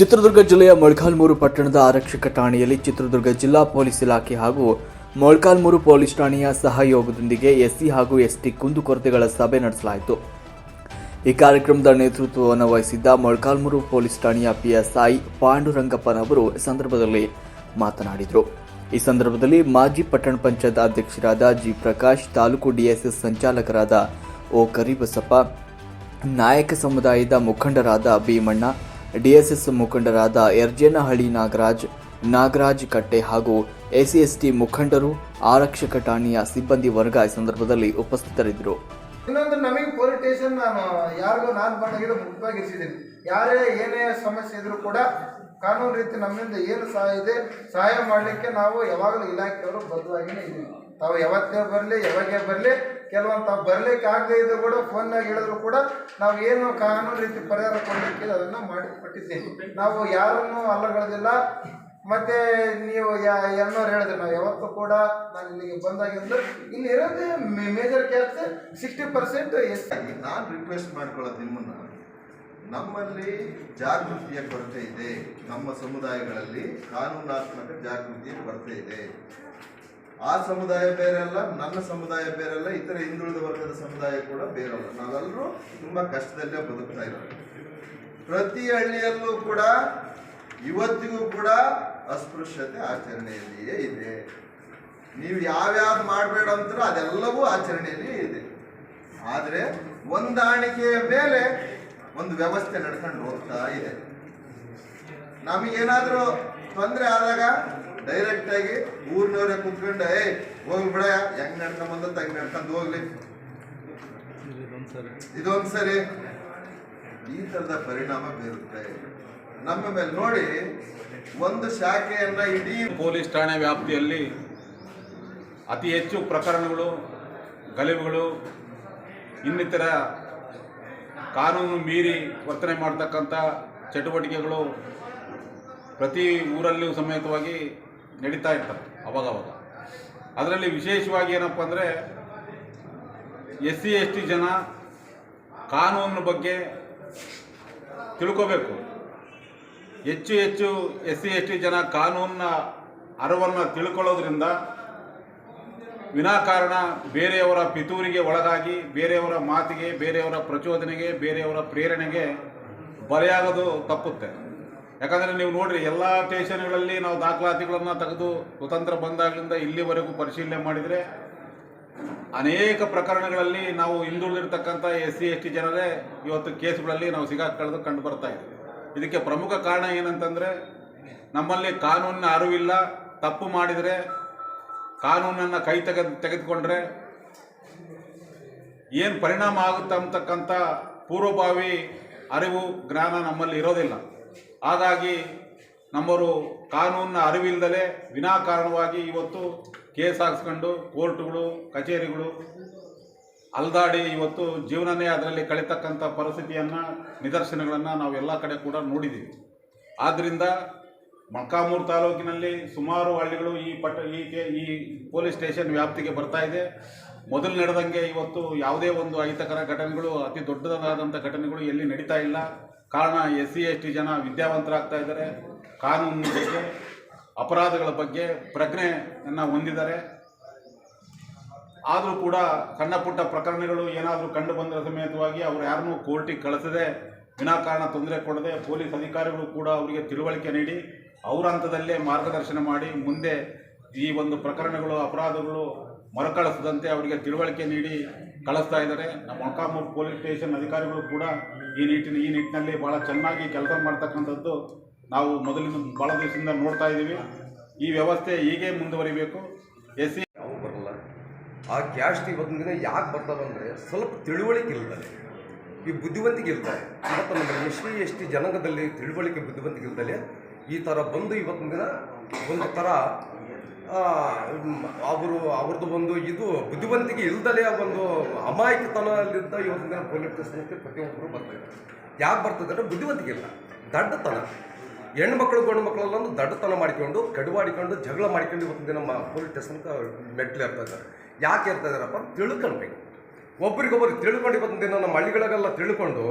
ಚಿತ್ರದುರ್ಗ ಜಿಲ್ಲೆಯ ಮೊಳಕಾಲ್ಮೂರು ಪಟ್ಟಣದ ಆರಕ್ಷಕ ಠಾಣೆಯಲ್ಲಿ ಚಿತ್ರದುರ್ಗ ಜಿಲ್ಲಾ ಪೊಲೀಸ್ ಇಲಾಖೆ ಹಾಗೂ ಮೊಳಕಾಲ್ಮೂರು ಪೊಲೀಸ್ ಠಾಣೆಯ ಸಹಯೋಗದೊಂದಿಗೆ ಎಸ್ಸಿ ಹಾಗೂ ಎಸ್ಟಿ ಕುಂದುಕೊರತೆಗಳ ಸಭೆ ನಡೆಸಲಾಯಿತು. ಈ ಕಾರ್ಯಕ್ರಮದ ನೇತೃತ್ವವನ್ನು ವಹಿಸಿದ್ದ ಮೊಳಕಾಲ್ಮೂರು ಪೊಲೀಸ್ ಠಾಣೆಯ ಪಿಎಸ್ಐ ಪಾಂಡುರಂಗಪ್ಪನವರು ಸಂದರ್ಭದಲ್ಲಿ ಮಾತನಾಡಿದರು. ಈ ಸಂದರ್ಭದಲ್ಲಿ ಮಾಜಿ ಪಟ್ಟಣ ಪಂಚಾಯತ್ ಅಧ್ಯಕ್ಷರಾದ ಜಿ ಪ್ರಕಾಶ್, ತಾಲೂಕು ಡಿಎಸ್ಎಸ್ ಸಂಚಾಲಕರಾದ ಓ ಕರಿಬಸಪ್ಪ, ನಾಯಕ ಸಮುದಾಯದ ಮುಖಂಡರಾದ ಭೀಮಣ್ಣ ಡಿಎಸ್ಎಸ್ ಮುಖಂಡರಾದ ಯರ್ಜೇನಹಳ್ಳಿ ನಾಗರಾಜ್ ನಾಗರಾಜ್ ಕಟ್ಟೆ ಹಾಗೂ ಎಸಿಎಸ್ಟಿ ಮುಖಂಡರು, ಆರಕ್ಷಕ ಠಾಣೆಯ ಸಿಬ್ಬಂದಿ ವರ್ಗ ಈ ಸಂದರ್ಭದಲ್ಲಿ ಉಪಸ್ಥಿತರಿದ್ದರು. ಇನ್ನೊಂದು ನಮಗೆ ಪೊಲೀಸ್ ಸ್ಟೇಷನ್ ನಾನು, ಯಾರಿಗೂ ನಾನು ಬಂದಾಗಿದ್ದು ಮುಖ್ಯವಾಗಿ ಇರಿಸಿದ್ದೀನಿ ಯಾರೇ ಏನೇ ಸಮಸ್ಯೆ ಇದ್ರೂ ಕೂಡ ಕಾನೂನು ರೀತಿ ನಮ್ಮಿಂದ ಏನು ಸಹಾಯ ಇದೆ, ಸಹಾಯ ಮಾಡಲಿಕ್ಕೆ ನಾವು ಯಾವಾಗಲೂ ಇಲಾಖೆಯವರು ಬದ್ಧವಾಗಿಯೇ ಇದ್ದೀವಿ ತಾವು ಯಾವತ್ತೇ ಬರಲಿ, ಯಾವಾಗೇ ಬರಲಿ ಕೆಲವೊಂದು ತಾವು ಬರ್ಲಿಕ್ಕೆ ಆಗದೆ ಇದ್ದು ಕೂಡ ಫೋನ್ನಾಗ ಹೇಳಿದ್ರು ಕೂಡ ನಾವು ಏನು ಕಾನೂನು ರೀತಿ ಪರಿಹಾರ ಕೊಡಲಿಕ್ಕೆ ಅದನ್ನು ಮಾಡಿ ಕೊಟ್ಟಿದ್ದೇವೆ ನಾವು ಯಾರನ್ನು ಅಲ್ಲಗಳದಿಲ್ಲ. ಮತ್ತೆ ನೀವು ಯಾ ಎಲ್ಲರೂ ಹೇಳಿದ್ರೆ, ನಾವು ಯಾವತ್ತು ಕೂಡ ನಾನು ಇಲ್ಲಿಗೆ ಬಂದಾಗಿಂದ ಇಲ್ಲಿ ಇರೋದೇ ಮೇಜರ್ ಕ್ಯಾಸ್ಟ್ ಸಿಕ್ಸ್ಟಿ ಪರ್ಸೆಂಟ್ ಎಷ್ಟಾಗಿ ನಾನು ರಿಕ್ವೆಸ್ಟ್ ಮಾಡ್ಕೊಳ್ಳೋದು ನಿಮ್ಮನ್ನ ನಮ್ಮಲ್ಲಿ ಜಾಗೃತಿಯ ಕೊರತೆ ಇದೆ. ನಮ್ಮ ಸಮುದಾಯಗಳಲ್ಲಿ ಕಾನೂನಾತ್ಮಕ ಜಾಗೃತಿಯ ಕೊರತೆ ಇದೆ. ಆ ಸಮುದಾಯ ಬೇರೆಲ್ಲ, ನನ್ನ ಸಮುದಾಯ ಬೇರೆಲ್ಲ, ಇತರ ಹಿಂದುಳಿದ ವರ್ಗದ ಸಮುದಾಯ ಕೂಡ ಬೇರೆಲ್ಲ. ನಾವೆಲ್ಲರೂ ತುಂಬಾ ಕಷ್ಟದಲ್ಲೇ ಬದುಕ್ತಾ ಇದ್ದೀವಿ ಪ್ರತಿ ಹಳ್ಳಿಯಲ್ಲೂ ಕೂಡ, ಇವತ್ತಿಗೂ ಕೂಡ ಅಸ್ಪೃಶ್ಯತೆ ಆಚರಣೆಯಲ್ಲಿಯೇ ಇದೆ. ನೀವು ಯಾವ್ಯಾವ್ದು ಮಾಡಬೇಡ ಅಂತಾರೋ ಅದೆಲ್ಲವೂ ಆಚರಣೆಯಲ್ಲಿ ಇದೆ. ಆದರೆ, ಹೊಂದಾಣಿಕೆಯ ಮೇಲೆ ಒಂದು ವ್ಯವಸ್ಥೆ ನಡ್ಕೊಂಡು ಹೋಗ್ತಾ ಇದೆ. ನಮಗೇನಾದರೂ ತೊಂದರೆ ಆದಾಗ ಡೈರೆಕ್ಟ್ ಆಗಿ ಊರಿನವರೇ ಕುತ್ಕೊಂಡು ಏ ಹೋಗ್ಲಿ ಬಿಡ ಹೆಂಗ್ ನಡ್ಕೊಂಡ್ ಬಂದ ತಂಗ್ ನಡ್ಕೊಂಡು ಹೋಗ್ಲಿ. ಇದೊಂದ್ಸರಿ. ಈ ತರದ ಪರಿಣಾಮ ಬೀರುತ್ತೆ. ನಮ್ಮ ಮೇಲೆ ನೋಡಿ ಒಂದು ಶಾಖೆಯನ್ನ ಇಡೀ ಪೊಲೀಸ್ ಠಾಣೆ ವ್ಯಾಪ್ತಿಯಲ್ಲಿ ಅತಿ ಹೆಚ್ಚು ಪ್ರಕರಣಗಳು ಗಲಿಬುಗಳು ಇನ್ನಿತರ ಕಾನೂನು ಮೀರಿ ವರ್ತನೆ ಮಾಡ್ತಕ್ಕಂಥ ಚಟುವಟಿಕೆಗಳು ಪ್ರತಿ ಊರಲ್ಲೂ ಸಮೇತವಾಗಿ ನಡೀತಾ ಇರ್ತವೆ ಅವಾಗವಾಗ. ಅದರಲ್ಲಿ ವಿಶೇಷವಾಗಿ ಏನಪ್ಪ ಅಂದರೆ ಎಸ್ ಸಿ ಎಸ್ ಟಿ ಜನ ಕಾನೂನಿನ ಬಗ್ಗೆ ತಿಳ್ಕೋಬೇಕು. ಹೆಚ್ಚು ಹೆಚ್ಚು ಎಸ್ ಸಿ ಎಸ್ ಟಿ ಜನ ಕಾನೂನಿನ ಅರಿವನ್ನು ತಿಳ್ಕೊಳ್ಳೋದ್ರಿಂದ ವಿನಾಕಾರಣ ಬೇರೆಯವರ ಪಿತೂರಿಗೆ ಒಳಗಾಗಿ, ಬೇರೆಯವರ ಮಾತಿಗೆ, ಬೇರೆಯವರ ಪ್ರಚೋದನೆಗೆ, ಬೇರೆಯವರ ಪ್ರೇರಣೆಗೆ ಬರೆಯಾಗೋದು ತಪ್ಪುತ್ತೆ. ಯಾಕಂದರೆ ನೀವು ನೋಡಿರಿ ಎಲ್ಲ ಸ್ಟೇಷನ್ಗಳಲ್ಲಿ ನಾವು ದಾಖಲಾತಿಗಳನ್ನು ತೆಗೆದು ಸ್ವತಂತ್ರ ಬಂದಾಗಲಿಂದ ಇಲ್ಲಿವರೆಗೂ ಪರಿಶೀಲನೆ ಮಾಡಿದರೆ ಅನೇಕ ಪ್ರಕರಣಗಳಲ್ಲಿ ನಾವು ಹಿಂದುಳಿದಿರ್ತಕ್ಕಂಥ ಎಸ್ ಸಿ, ಎಸ್ ಟಿ ಜನರೇ ಇವತ್ತು ಕೇಸ್ಗಳಲ್ಲಿ ನಾವು ಸಿಗಾಕೊಳ್ಳೋದು ಕಂಡು ಬರ್ತಾ ಇದೆ ಇದಕ್ಕೆ ಪ್ರಮುಖ ಕಾರಣ ಏನಂತಂದರೆ ನಮ್ಮಲ್ಲಿ ಕಾನೂನಿನ ಅರಿವಿಲ್ಲ. ತಪ್ಪು ಮಾಡಿದರೆ ಕಾನೂನನ್ನು ಕೈ ತೆಗೆದು, ತೆಗೆದುಕೊಂಡ್ರೆ ಏನು ಪರಿಣಾಮ ಆಗುತ್ತೆ ಅಂತಕ್ಕಂಥ ಪೂರ್ವಭಾವಿ ಅರಿವು, ಜ್ಞಾನ ನಮ್ಮಲ್ಲಿ ಇರೋದಿಲ್ಲ. ಹಾಗಾಗಿ ನಮ್ಮವರು ಕಾನೂನಿನ ಅರಿವಿಲ್ಲದಲೇ ವಿನಾಕಾರಣವಾಗಿ ಇವತ್ತು ಕೇಸ್ ಹಾಕ್ಸ್ಕೊಂಡು ಕೋರ್ಟ್ಗಳು, ಕಚೇರಿಗಳು ಅಲ್ದಾಡಿ ಇವತ್ತು ಜೀವನನೇ ಅದರಲ್ಲಿ ಕಳೀತಕ್ಕಂಥ ಪರಿಸ್ಥಿತಿಯನ್ನು, ನಿದರ್ಶನಗಳನ್ನು ನಾವು ಎಲ್ಲ ಕಡೆ ಕೂಡ ನೋಡಿದ್ದೀವಿ ಆದ್ದರಿಂದ ಮಕ್ಕಾಮೂರು ತಾಲೂಕಿನಲ್ಲಿ ಸುಮಾರು ಹಳ್ಳಿಗಳು ಈ ಪಟ್ಟ, ಈ ಈ ಪೊಲೀಸ್ ಸ್ಟೇಷನ್ ವ್ಯಾಪ್ತಿಗೆ ಬರ್ತಾ ಇದೆ. ಮೊದಲು ನಡೆದಂಗೆ ಇವತ್ತು ಯಾವುದೇ ಒಂದು ಅಹಿತಕರ ಘಟನೆಗಳು, ಅತಿ ದೊಡ್ಡದಾದಂಥ ಘಟನೆಗಳು ಎಲ್ಲಿ ನಡೀತಾ ಇಲ್ಲ. ಕಾರಣ ಎಸ್ ಸಿ ಎಸ್ ಟಿ ಜನ ವಿದ್ಯಾವಂತರಾಗ್ತಾ ಇದ್ದಾರೆ. ಕಾನೂನಿನ ಬಗ್ಗೆ, ಅಪರಾಧಗಳ ಬಗ್ಗೆ ಪ್ರಜ್ಞೆಯನ್ನು ಹೊಂದಿದ್ದಾರೆ. ಆದರೂ ಕೂಡ ಸಣ್ಣ ಪುಟ್ಟ ಪ್ರಕರಣಗಳು ಏನಾದರೂ ಕಂಡು ಬಂದ ಸಮೇತವಾಗಿ ಅವರು ಯಾರನ್ನೂ ಕೋರ್ಟಿಗೆ ಕಳಿಸದೆ ವಿನಾಕಾರಣ ತೊಂದರೆ ಕೊಡದೆ ಪೊಲೀಸ್ ಅಧಿಕಾರಿಗಳು ಕೂಡ ಅವರಿಗೆ ತಿಳುವಳಿಕೆ ನೀಡಿ, ಅವರ ಹಂತದಲ್ಲೇ ಮಾರ್ಗದರ್ಶನ ಮಾಡಿ, ಮುಂದೆ ಈ ಒಂದು ಪ್ರಕರಣಗಳು, ಅಪರಾಧಗಳು ಮರುಕಳಿಸದಂತೆ ಅವರಿಗೆ ತಿಳುವಳಿಕೆ ನೀಡಿ ಕಳಿಸ್ತಾ ಇದ್ದಾರೆ. ನಮ್ಮ ಮೊಳಕಾಮೂರು ಪೊಲೀಸ್ ಸ್ಟೇಷನ್ ಅಧಿಕಾರಿಗಳು ಕೂಡ ಈ ನಿಟ್ಟಿನ ಈ ನಿಟ್ಟಿನಲ್ಲಿ ಭಾಳ ಚೆನ್ನಾಗಿ ಕೆಲಸ ಮಾಡ್ತಕ್ಕಂಥದ್ದು ನಾವು ಮೊದಲಿನ ಭಾಳ ದಿವಸದಿಂದ ನೋಡ್ತಾ ಇದ್ದೀವಿ. ಈ ವ್ಯವಸ್ಥೆ ಹೀಗೆ ಮುಂದುವರಿಬೇಕು. ಎಸ್ ಸಿ ಯಾವ ಬರಲ್ಲ. ಆ ಕ್ಯಾಸ್ಟ್ ಇವತ್ತಿನ ಯಾಕೆ ಬರ್ತಾವೆ ಅಂದರೆ ಸ್ವಲ್ಪ ತಿಳುವಳಿಕೆ ಇಲ್ದಲೆ. ಈ ಬುದ್ಧಿವಂತಿಕೆ ಇಲ್ತಾರೆ ಇವತ್ತು ನಮ್ಮ ಎಸ್ ಟಿ ಎಸ್ ಟಿ ಜನಾಂಗದಲ್ಲಿ ತಿಳುವಳಿಕೆ ಬುದ್ಧಿವಂತಿಕೆ ಇಲ್ದಲೆ ಈ ಥರ ಬಂದು ಇವತ್ತಿನ ದಿನ ಒಂದು ಥರ ಅವರು, ಅವ್ರದ್ದು ಒಂದು ಇದು ಬುದ್ಧಿವಂತಿಕೆ ಇಲ್ದಲೆ ಒಂದು ಅಮಾಯಕತನದಿಂದ ಇವತ್ತಿನ ಪೊಲೀಸ್ ಸ್ಟೇಷನ್ಗೆ ಪ್ರತಿಯೊಬ್ಬರು ಬರ್ತಾರೆ ಯಾಕೆ ಬರ್ತದೆ ಅಂದರೆ ಬುದ್ಧಿವಂತಿಕೆ ಇಲ್ಲ. ದಡ್ಡತನ. ಹೆಣ್ಮಕ್ಳು ಗಂಡು ಮಕ್ಕಳೆಲ್ಲ ಒಂದು ದಡ್ಡತನ ಮಾಡಿಕೊಂಡು, ಕಡುವಾಡಿಕೊಂಡು, ಜಗಳ ಮಾಡ್ಕೊಂಡು ಇವತ್ತಿನ ದಿನ ಪೊಲೀಸ್ ಸ್ಟೇಷನ್ಗೆ ಮೆಟ್ಲು ಇರ್ತಾ ಇದ್ದಾರೆ. ಯಾಕೆ ಇರ್ತಾ ಇದ್ದಾರಪ್ಪ? ತಿಳ್ಕೊಳ್ಬೇಕು ಒಬ್ರಿಗೊಬ್ಬರು ತಿಳ್ಕೊಂಡು ಇವತ್ತಿನ ದಿನ ನಮ್ಮ ಹಳ್ಳಿಗಳಿಗೆಲ್ಲ ತಿಳ್ಕೊಂಡು